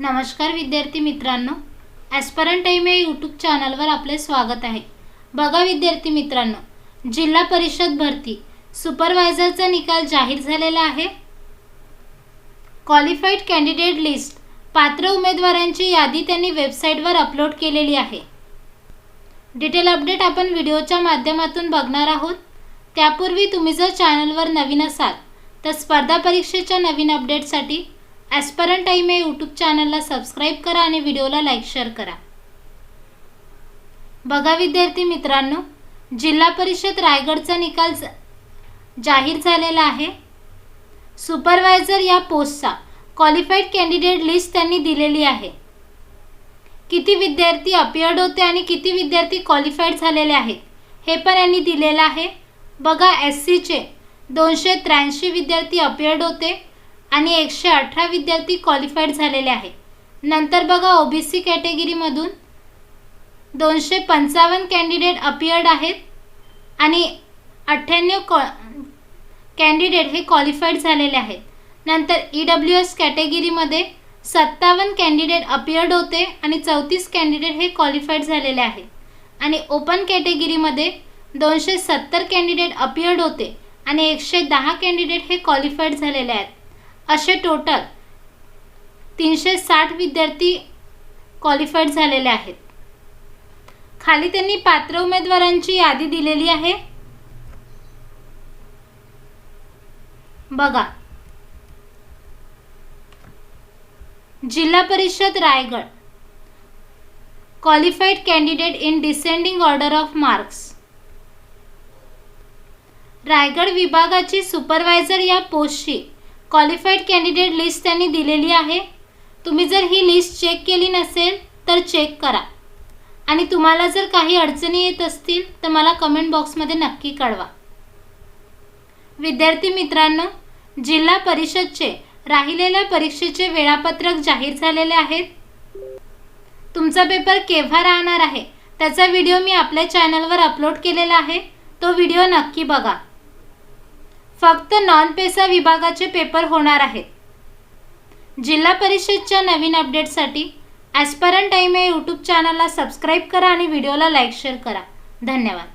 नमस्कार विद्यार्थी मित्रांनो. ॲस्परंट टाईम या यूट्यूब चॅनलवर आपले स्वागत आहे. बघा विद्यार्थी मित्रांनो जिल्हा परिषद भरती सुपरवायझरचा निकाल जाहीर झालेला आहे. क्वालिफाईड कॅन्डिडेट लिस्ट पात्र उमेदवारांची यादी त्यांनी वेबसाईटवर अपलोड केलेली आहे. डिटेल अपडेट आपण व्हिडिओच्या माध्यमातून बघणार आहोत. त्यापूर्वी तुम्ही जर चॅनलवर नवीन असाल तर स्पर्धा परीक्षेच्या नवीन अपडेटसाठी ॲस्परंट टाईम या यूट्यूब चॅनलला सबस्क्राईब करा आणि व्हिडिओला लाईक शेअर करा. बघा विद्यार्थी मित्रांनो जिल्हा परिषद रायगडचा निकाल जाहीर झालेला आहे. सुपरवायझर या पोस्टचा क्वालिफाईड कॅन्डिडेट लिस्ट त्यांनी दिलेली आहे. किती विद्यार्थी अपियर्ड होते आणि किती विद्यार्थी क्वालिफाईड झालेले आहेत हे पण यांनी दिलेलं आहे. बघा एस सीचे दोनशे त्र्याऐंशी विद्यार्थी अपियर्ड होते. आणि एकशे अठरा विद्यार्थी क्वालिफाईड झालेले आहेत. नंतर बघा ओ बी सी कॅटेगरीमधून दोनशे पंचावन्न कॅन्डिडेट अपियर्ड आहेत आणि अठ्ठ्याण्णव कॉ कॅन्डिडेट हे क्वालिफाईड झालेले आहेत. नंतर ई डब्ल्यू एस कॅटेगरीमध्ये सत्तावन्न कॅन्डिडेट अपियर्ड होते आणि चौतीस कॅन्डिडेट हे क्वालिफाईड झालेले आहेत. आणि ओपन कॅटेगरीमध्ये दोनशे सत्तर कॅन्डिडेट अपियर्ड होते आणि एकशे दहा कॅन्डिडेट हे क्वालिफाईड झालेले आहेत. असे टोटल तीनशे साठ विद्यार्थी क्वालिफाईड झालेले आहेत. खाली त्यांनी पात्र उमेदवारांची यादी दिलेली आहे. बघा. Zilla Parishad Raigad. Qualified candidate in descending order of marks Raigad विभागाची सुपरवायझर या पोस्टची क्वालिफाईड कॅन्डिडेट लिस्ट त्यांनी दिलेली आहे. तुम्ही जर ही लिस्ट चेक केली नसेल तर चेक करा. आणि तुम्हाला जर काही अडचणी येत असतील तर मला कमेंट बॉक्समध्ये नक्की कळवा. विद्यार्थी मित्रांनो जिल्हा परिषदचे राहिलेल्या परीक्षेचे वेळापत्रक जाहीर झालेले आहेत. तुमचा पेपर केव्हा राहणार आहे? त्याचा व्हिडिओ मी आपल्या चॅनलवर अपलोड केलेला आहे. तो व्हिडिओ नक्की बघा. फक्त नॉन पेसा विभागाचे पेपर होणार आहेत. जिल्हा परिषदच्या नवीन अपडेटसाठी ॲस्परंट टाईम या यूट्यूब चॅनलला सबस्क्राईब करा आणि व्हिडिओला लाईक शेअर करा. धन्यवाद.